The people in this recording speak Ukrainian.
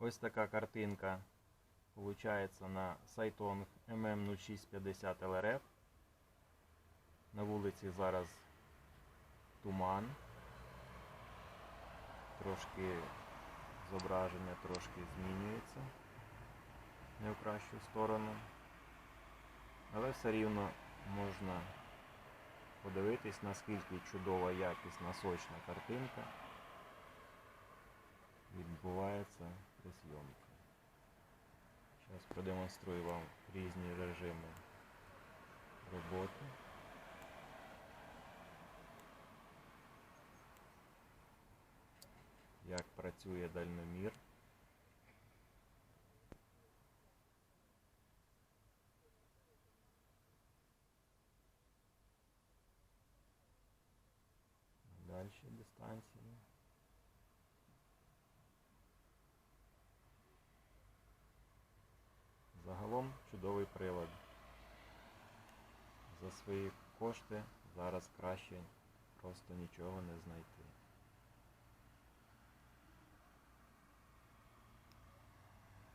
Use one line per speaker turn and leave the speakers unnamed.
Ось така картинка получається на Сайтонг MM0650 LRF. На вулиці зараз туман. Трошки зображення трошки змінюється не в кращу сторону. Але все рівно можна подивитись, наскільки чудова, якісна, сочна картинка відбувається при зйомці. Зараз продемонструю вам різні режими роботи. Як працює дальномір. Дальше дистанції. Загалом чудовий прилад. За свої кошти зараз краще просто нічого не знайти.